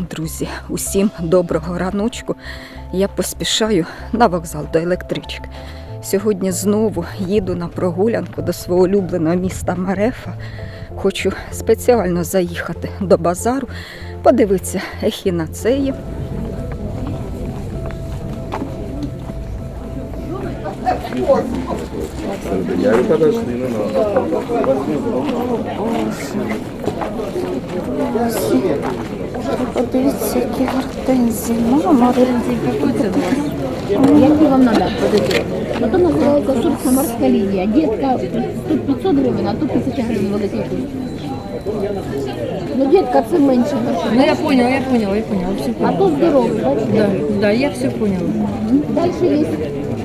друзі, усім доброго раночку. Я поспішаю на вокзал до електрички. Сьогодні знову їду на прогулянку до свого улюбленого міста Марефа. Хочу спеціально заїхати до базару, подивитися ехінацеї. Я. Подивіться, які гортензії. Мама, Які вам? Подожди. Потім називається сурська морська лінія. Дітка тут 500 гривень, а тут 1000 гривень великий куст. Ну, дітка це менше. Ну я поняла, я поняла, я поняла, все А то здоровий, бачите? Да, да, я все поняла. Далі є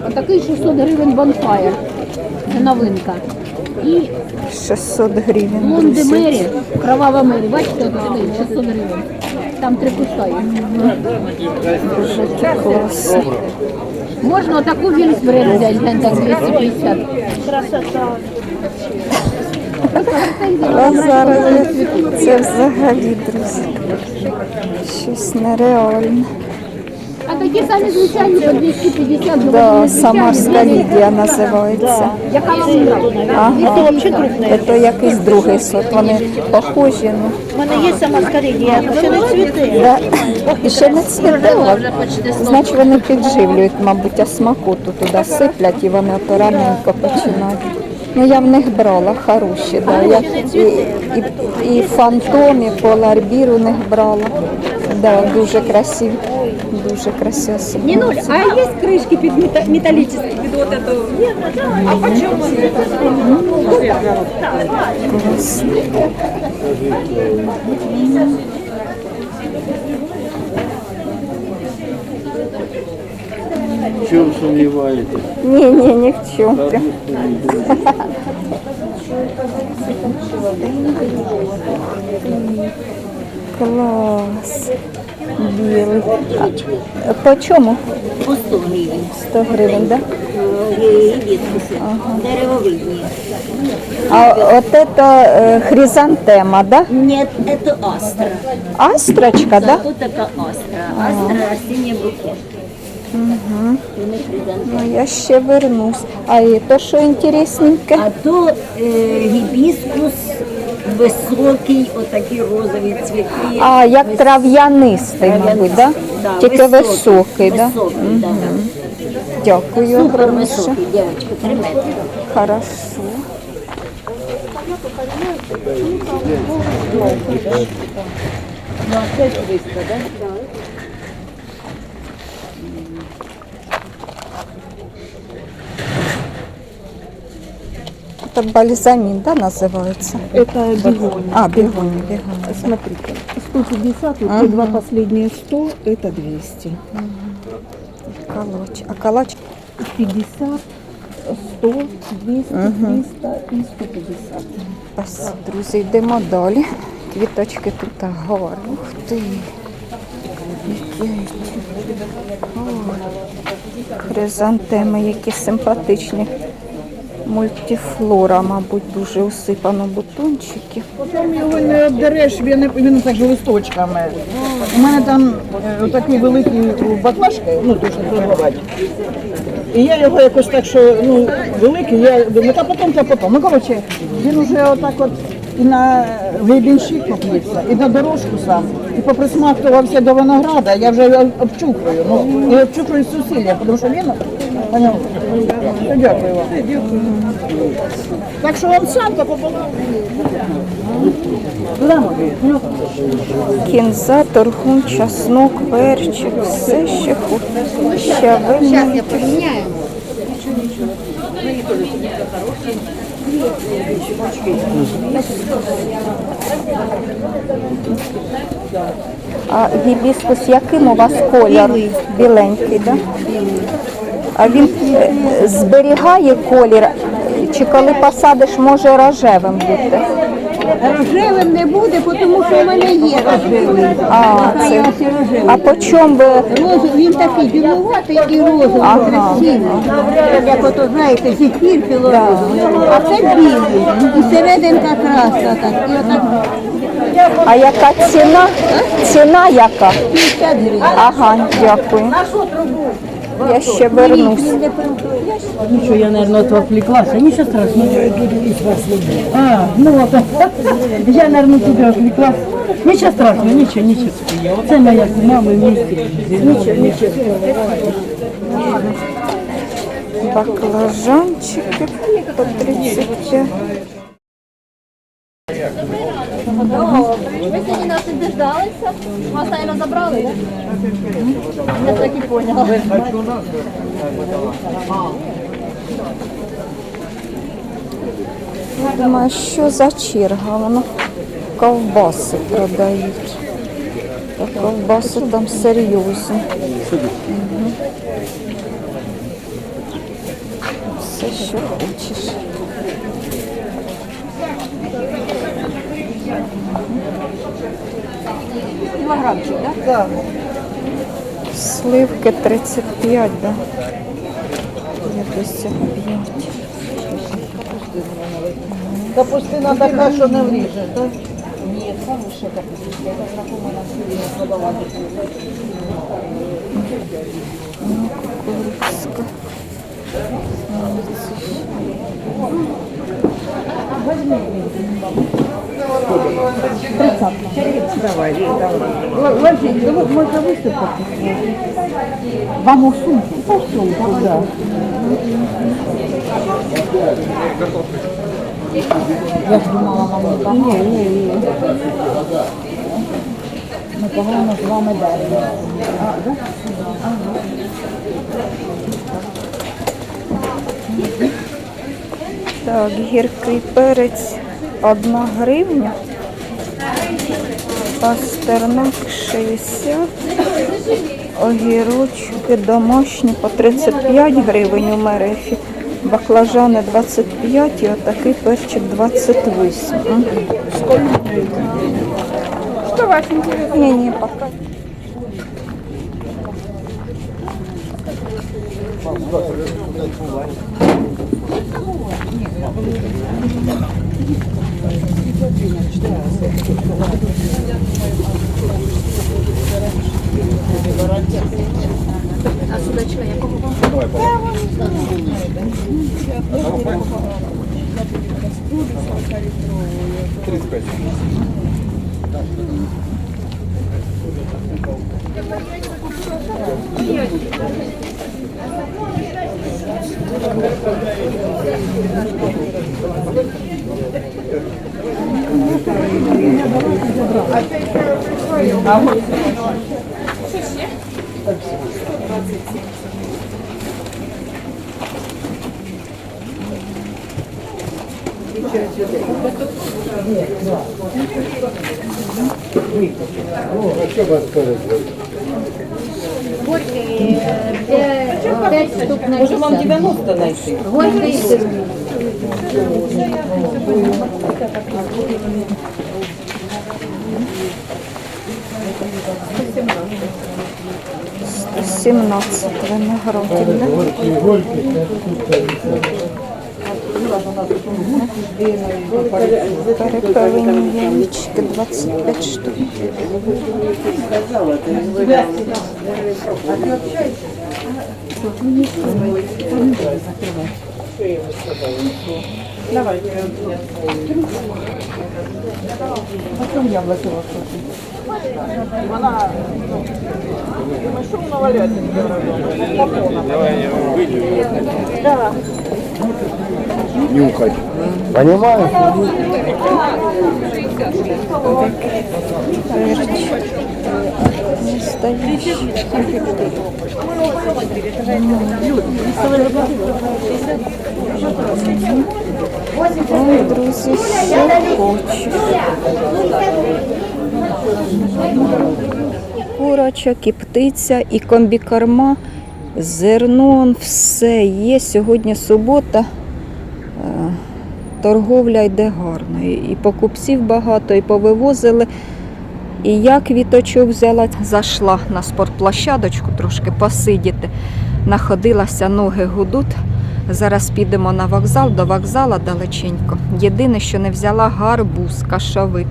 отакий 600 гривень бонфайр. Це новинка. І 600 гривень. Лонди. Мері, кровава Мері. Бачите, от сюди 600 гривень. Там три куста таку. Можна отаку вільсбред взяти, гляньте, 250. А зараз це взагалі, друзі. Щось нереальне. Такі самі звичайні по 250 Да. Самарська Лідія називається. Яка вам нравиться? Ага. Це якийсь другий сорт. Вони похожі, ну. У мене є сама скаридія, ще не цвіте. Да. І ще не цвітила. Значить, вони підживлюють, мабуть, а смакоту туди сиплять і вони ото раненько починають. Ну я в них брала хороші, да. Я і, і, і фантом, і поларбір у них брала. Да, дуже красиві. Дуже красиво. Нинуш, а есть крышки под мета- металлические, под вот эту? А почем В чем сомневаетесь? Ні, ні, ні в чому. Клас Білий. А, по чому? По 100 гривен. 100 гривень, да? Гибискусы. Деревовидные. А от это е, хризантема, да? Нет, это астра. Астрочка, да? Тут такая астра. Астра растение букет. Угу. Ну, я ще вернусь. А і то, що інтересненьке? А то е, гібіскус високий, отакі розові цвіти. А, як трав'янистий, мабуть, да? Да, Тільки високий, да? Високий, да. Дякую, Супер огромніше. високий, дівчатка, три метри. Хорошо. Ну, а це 300, да? Это бальзамин, да, называется? Это бегония. А, бегония, бегония. Смотрите, 150, вот те два последние 100, это 200. Калач. А калач? 50, 100, 200, 300 и 150. Ось, друзі, йдемо далі. Квіточки тут гарні. Ух ти. Які. Ой. Хризантеми, які симпатичні. Мультифлора, мабуть, дуже усипано бутончиків. Потім його не обдереш, він, він так же листочками. У мене там е, такий великий баклажка, ну то, що. І я його якось так, що ну, великий, я думаю, та потім, та потім. Ну, коротше, він вже отак от і на вибінщик поп'ється, і на дорожку сам. І поприсмактувався до винограда, я вже обчухую. Ну, і обчухую з зусилля, тому що він, дякую вам. Так що вам сам то пополам. Кінза, торгун, часнок, перчик, все ще щавель. я поміняю. А гібіскус яким у вас колір? Біленький, так? Да? А він е, зберігає колір, чи коли посадиш, може рожевим бути? Рожевим не буде, тому що в мене є рожевий. А, це... а по чому ви Розу, він такий білуватий і розовий, Ага. красивий. Як ото, знаєте, зефір білорозовий. А це білий. І серединка красна так. І отак А яка ціна? Ціна яка? Ага, дякую. Я ще вернусь. Ничего, я, наверное, от отвлеклась. А ничего страшного. А, ну вот. Я, наверное, тебя отвлеклась. Ничего страшного, ничего, ничего. Це моя кума, ми вместе. Ничего, ничего. Баклажанчики по 35. Ви сьогодні нас і вас, наверное, забрали, так? Я так і поняла. Я думаю, що за черга? Воно ковбаси продають. Та ковбаси там серйозні. Мгм. Все, що хочеш. Кілограмчик, так? Сливки 35, да? 55. Капустина така, що не вліже, так? Кукурузка. Ложить, да вот можно выступить. Вам в сумку? В сумку, да. Я ж думала, вам не погано. Ні, ні, ні. Ми погано з вами далі. А, да? Так, гіркий перець 1 гривня. Пастернак 60. Огірочки домашні по 35 гривень у мерефі. Баклажани 25 і отакий перчик 28. М. Что вас интересно? Не, не, пока. П'ять Ну, а вот що ще? 127. Що вас перед? Горький, де 5 штук на 50. Вам 90 знайти? Горький. Сімнадцять виноградів. Горький, горький, 5 штук Перепелені яєчки 25 штук. Вона, ну, думаю, що вона валяється? Нюхать. Понимаешь? Ой, друзі, що хочу. Курочок, і птиця, і комбікорма, зерно, все є. Сьогодні субота. Торговля йде гарно. І і покупців багато, і повивозили. І я квіточок взяла, зайшла на спортплощадочку трошки посидіти. Находилася, ноги гудуть. Зараз підемо на вокзал, до вокзала далеченько. Єдине, що не взяла гарбуз, кашовик.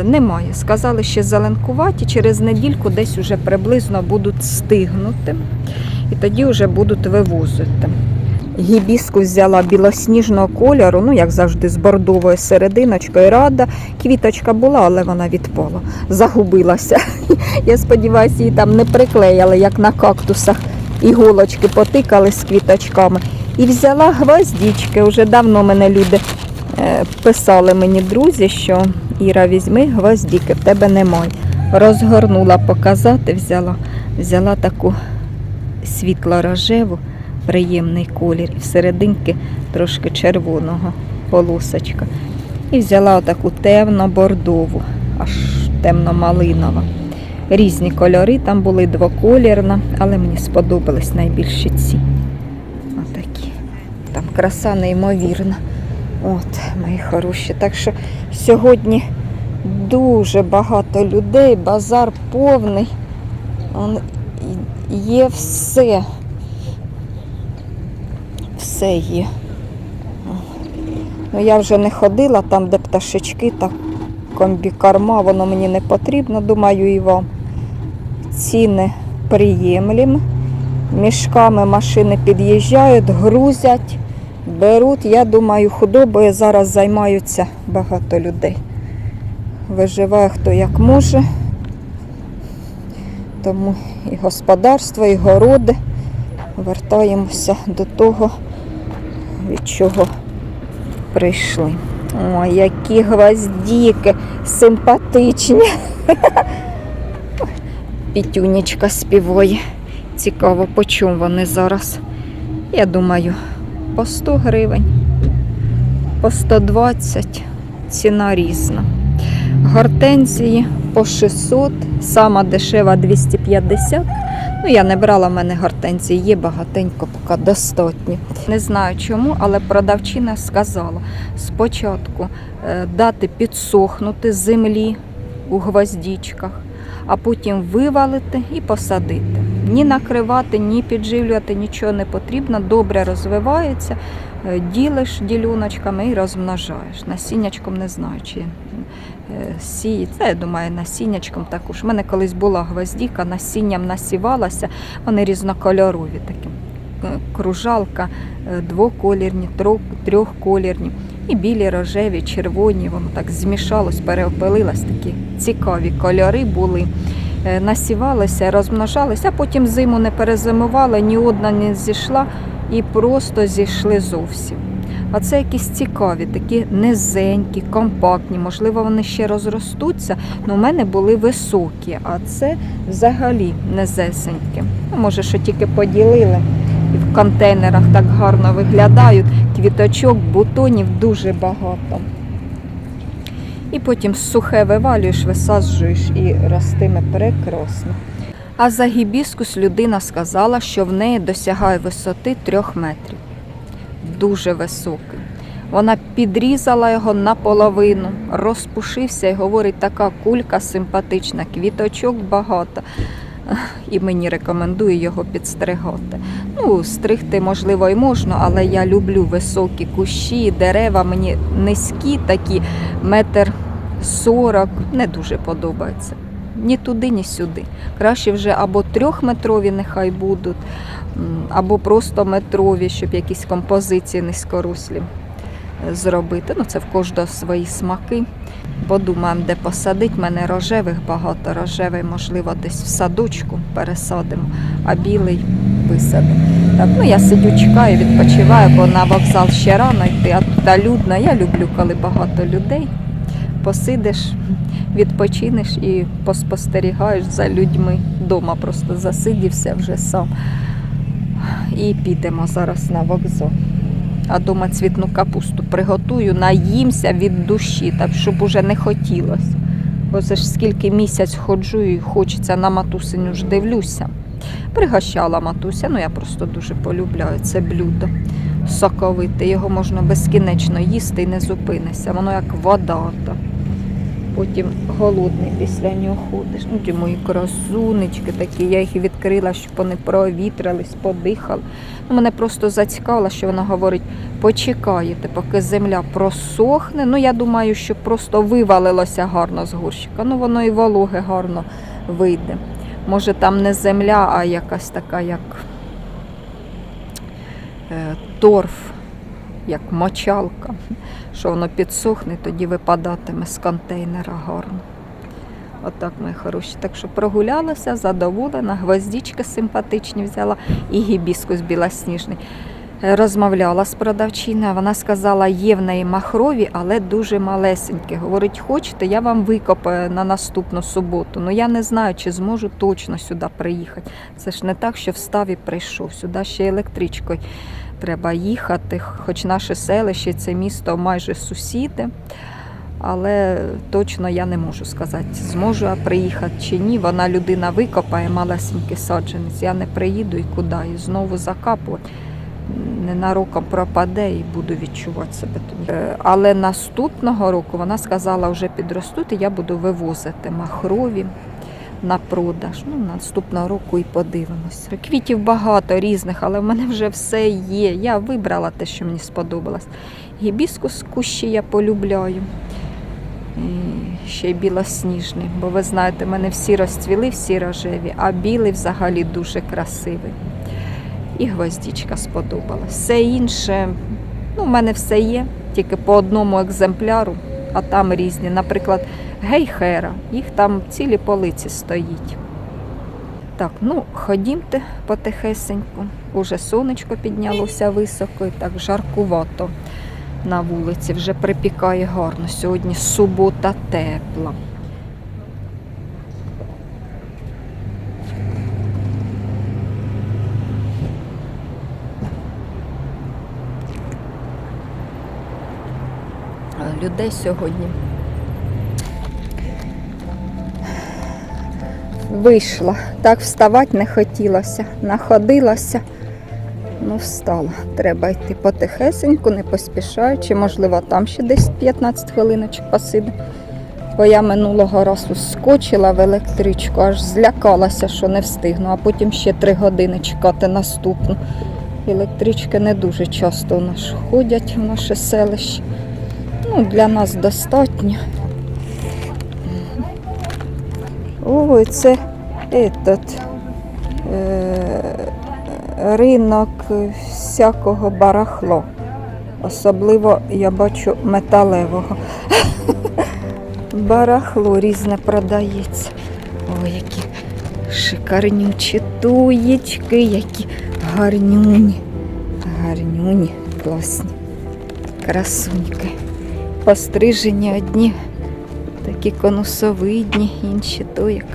Е, Немає. Сказали, ще зеленкуваті, через недільку десь уже приблизно будуть стигнути. І тоді вже будуть вивозити. Гібіску взяла білосніжного кольору, ну як завжди, з бордовою серединочкою. Рада. Квіточка була, але вона відпала, загубилася. Я сподіваюся, її там не приклеїли, як на кактусах. Іголочки потикали з квіточками. І взяла гвоздічки. Уже давно мене люди е, писали мені друзі, що Іра, візьми гвоздіки, в тебе немає. Розгорнула показати, взяла, взяла таку світло-рожеву, приємний колір, і всерединки трошки червоного полосочка. І взяла отаку темно-бордову, аж темно-малинова. Різні кольори, там були двоколірна, але мені сподобались найбільше ці. Отакі. Там краса неймовірна. От, мої хороші. Так що сьогодні дуже багато людей, базар повний. Є все. Є. Ну, я вже не ходила там, де пташечки та комбікорма, воно мені не потрібно, думаю, і вам. Ціни приємлі. Мішками машини під'їжджають, грузять, беруть. Я думаю, худобою зараз займаються багато людей. Виживає хто як може. Тому і господарство, і городи. Вертаємося до того, від чого прийшли. Ой, які гвоздіки симпатичні. Пітюнечка співає. Цікаво, по чому вони зараз. Я думаю, по 100 гривень, по 120 ціна різна. Гортензії по 600, сама дешева 250. Ну, я не брала, в мене гортензії є багатенько, поки достатньо. Не знаю чому, але продавчина сказала спочатку е, дати підсохнути землі у гвоздічках, а потім вивалити і посадити. Ні накривати, ні підживлювати нічого не потрібно, добре розвивається, е, ділиш ділюночками і розмножаєш. Насіннячком не знаю, чи сіє. Це, я думаю, насіннячком також. У мене колись була гвоздіка, насінням насівалася, вони різнокольорові такі. Е, Кружалка е, двоколірні, трьохколірні. І білі, рожеві, червоні, воно так змішалось, переопилилось, такі цікаві кольори були. Е, Насівалися, розмножалися, а потім зиму не перезимували, ні одна не зійшла і просто зійшли зовсім. А це якісь цікаві, такі низенькі, компактні. Можливо, вони ще розростуться, але у мене були високі, а це взагалі низесенькі. Ну, може, що тільки поділили. І в контейнерах так гарно виглядають. Квіточок, бутонів дуже багато. І потім сухе вивалюєш, висаджуєш і ростиме прекрасно. А за гібіскус людина сказала, що в неї досягає висоти трьох метрів. Дуже високий. Вона підрізала його наполовину, розпушився і говорить, така кулька симпатична, квіточок багато. І мені рекомендує його підстригати. Ну, стригти, можливо, і можна, але я люблю високі кущі, дерева, мені низькі такі, метр сорок, не дуже подобається. Ні туди, ні сюди. Краще вже або трьохметрові нехай будуть, або просто метрові, щоб якісь композиції низькорослі е, зробити. Ну, це в кожного свої смаки. Подумаємо, де посадить. У мене рожевих багато. Рожевий, можливо, десь в садочку пересадимо, а білий висадимо. Так, ну я сидю, чекаю, відпочиваю, бо на вокзал ще рано йти, а тут людно. Я люблю, коли багато людей. Посидиш, відпочинеш і поспостерігаєш за людьми. Дома просто засидівся вже сам. І підемо зараз на вокзал. А дома цвітну капусту приготую, наїмся від душі, так щоб уже не хотілося. Бо це ж скільки місяць ходжу і хочеться на матусиню ж дивлюся. Пригощала матуся, ну я просто дуже полюбляю це блюдо. Соковите, його можна безкінечно їсти і не зупинишся. Воно як вода. Потім голодний після нього ходиш. Ну, ті мої красунечки такі, я їх відкрила, щоб вони провітрились, подихали. Ну, мене просто зацікавило, що вона говорить, почекаєте, поки земля просохне. Ну, я думаю, що просто вивалилося гарно з горщика. Ну, воно і вологе гарно вийде. Може, там не земля, а якась така, як е, торф, як мочалка, що воно підсохне, тоді випадатиме з контейнера гарно. Отак, мої хороші. Так що прогулялася, задоволена, гвоздічки симпатичні взяла і гібіскус білосніжний. Розмовляла з продавчиною, вона сказала, є в неї махрові, але дуже малесенькі. Говорить, хочете, я вам викопаю на наступну суботу. Ну я не знаю, чи зможу точно сюди приїхати. Це ж не так, що встав і прийшов. Сюди ще електричкою треба їхати, хоч наше селище, це місто майже сусіди. Але точно я не можу сказати, зможу я приїхати чи ні. Вона людина викопає малесенький саджанець. Я не приїду і куди, і знову закапувати. Ненароком пропаде і буду відчувати себе тоді. Е, Але наступного року вона сказала, вже підростуть, і я буду вивозити махрові на продаж. Ну, наступного року і подивимося. Квітів багато різних, але в мене вже все є. Я вибрала те, що мені сподобалось. Гібіскус кущі я полюбляю. І ще й білосніжний, бо ви знаєте, в мене всі розцвіли, всі рожеві, а білий взагалі дуже красивий. І гвоздічка сподобалась. Все інше, ну, в мене все є, тільки по одному екземпляру, а там різні. Наприклад, гейхера, їх там цілі полиці стоїть. Так, ну ходімте потихесеньку. Уже сонечко піднялося високо і так жаркувато на вулиці. Вже припікає гарно. Сьогодні субота тепла. Людей сьогодні вийшла. Так вставати не хотілося. Находилася. Ну, встала. Треба йти потихесеньку, не поспішаючи. Можливо, там ще десь 15 хвилиночок посиде. Бо я минулого разу скочила в електричку, аж злякалася, що не встигну, а потім ще 3 години чекати наступну. Електрички не дуже часто у нас ходять в наше селище. Ну, для нас достатньо. Ой, це этот, е, ринок всякого барахло. Особливо я бачу металевого. Барахло різне продається. Ой, які шикарнючі туєчки, які гарнюні. Гарнюні, класні. Красуньки. Пострижені одні, такі конусовидні, інші то як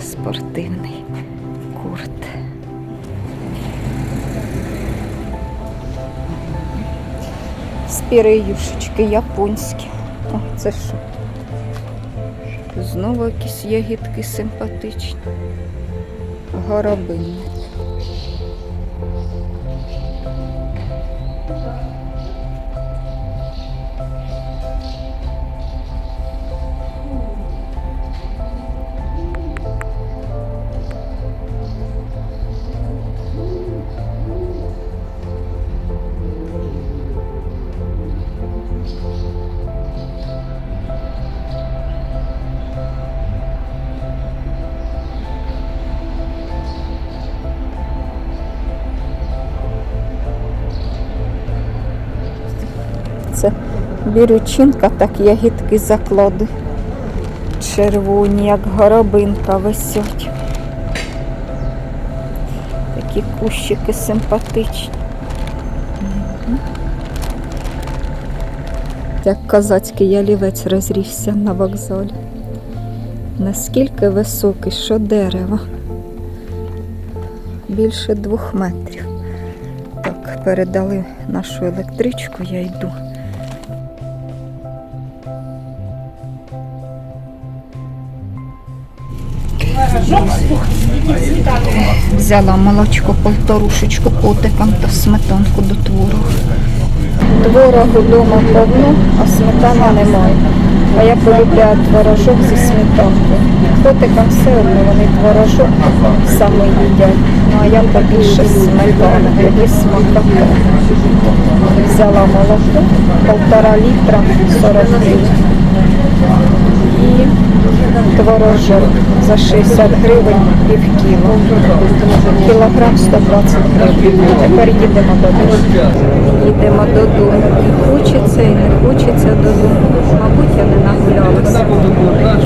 спортивний курт. Спіреюшечки японські. О, це що? Знову якісь ягідки симпатичні. Горобині. Бірючинка, так ягідки заклади. Червоні, як горобинка висять. Такі кущики симпатичні. Як козацький ялівець розрівся на вокзалі. Наскільки високий, що дерево? Більше двох метрів. Так, передали нашу електричку, я йду. Взяла молочко полторушечку котикам та сметанку до творогу. Творогу вдома повно, а сметана немає. А я полюбляю творожок зі сметанкою. Котикам все одно вони творожок саме їдять. Ну а я побільше сметани, тоді смакота. Взяла молоко, полтора літра, 40 гривень. І творожок за 60 гривень пів кіло. Кілограм 120 гривень. Тепер їдемо додому. Їдемо додому. І хочеться, і не хочеться додому. Мабуть, я не нагулялася.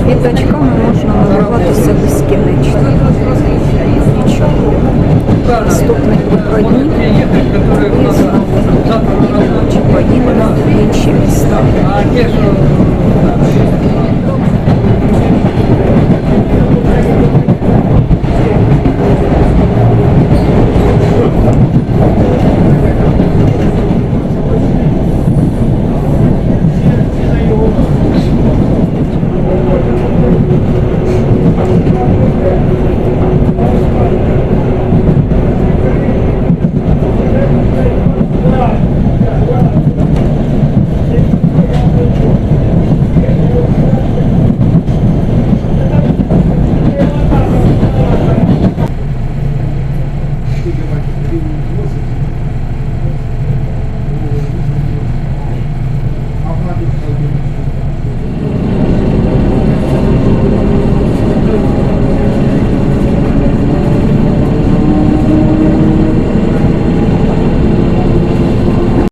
Квіточками можна милуватися безкінечно. Нічого. Наступних виходів і знову чи поїдемо в інші міста.